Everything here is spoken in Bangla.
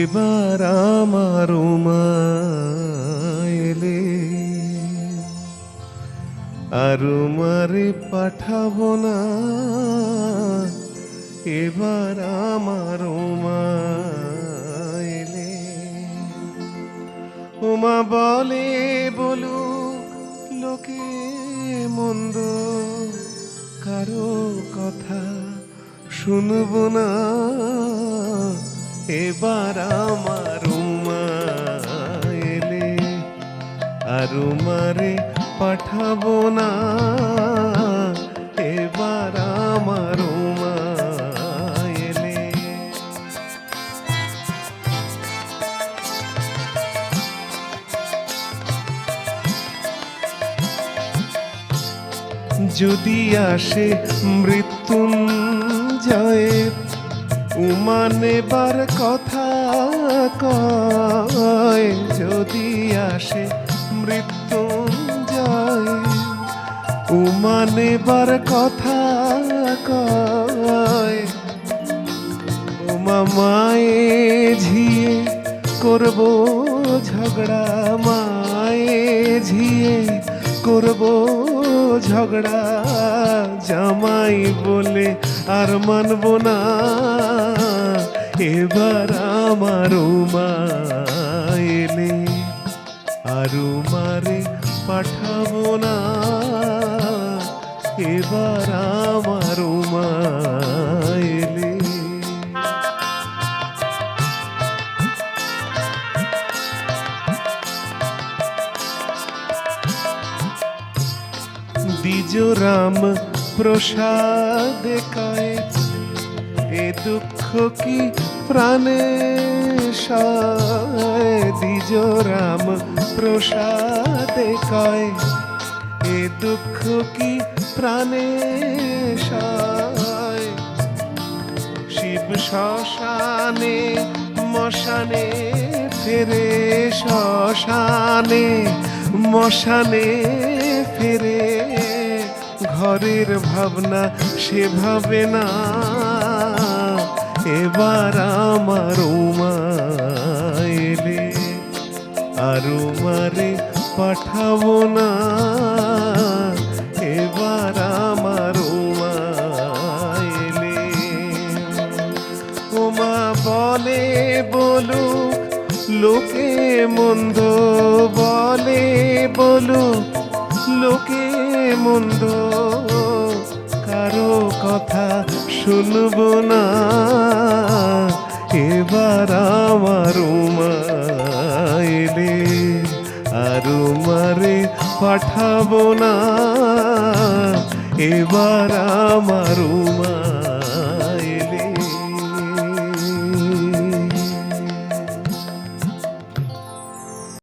এবার আমার এলে, আর মারে পাঠাবো না। এবার আমার এলে, উমা বলে বলু লোকে মন্দ কারও কথা। শুনব না। এবার আমার এলে আর উমারে পাঠাবো না। এবার আমার এলে। যদি আসে মৃত্যুঞ্জয়ের উমানেবার কথা কয়, যদি আসে মৃত্যুঞ্জয়। উমানেবার কথা কয়, উমা মায়ে ঝিয়ে করব ঝগড়া, মায়ে ঝিয়ে করব ঝগড়া জামাই বলে আর মানব না। এবার আমার উমা এলে আর উমারে পাঠাবো না। এবার আমার উমা দ্বিজ রাম প্রসাদ কায়। এ দুঃখ কি প্রাণে দ্বিজ রাম প্রসাদ কায়। এ দুঃখ কি প্রাণে শিব শ্মশানে, মশানে, ফেরে শ্মশানে, মশানে ফেরে ঘরের ভাবনা সে ভাবে না। এবার আমার উমা এলে, আর উমারে পাঠাবো না। এবার আমার উমা এলে। ওমা বলে বলু লোকে মন্দ বলে, বলুক লোকে মন্দ, কারও কথা শুনব না। এবার আমার উমা এলে আর মারে পাঠাবো না। এবার আমার উমা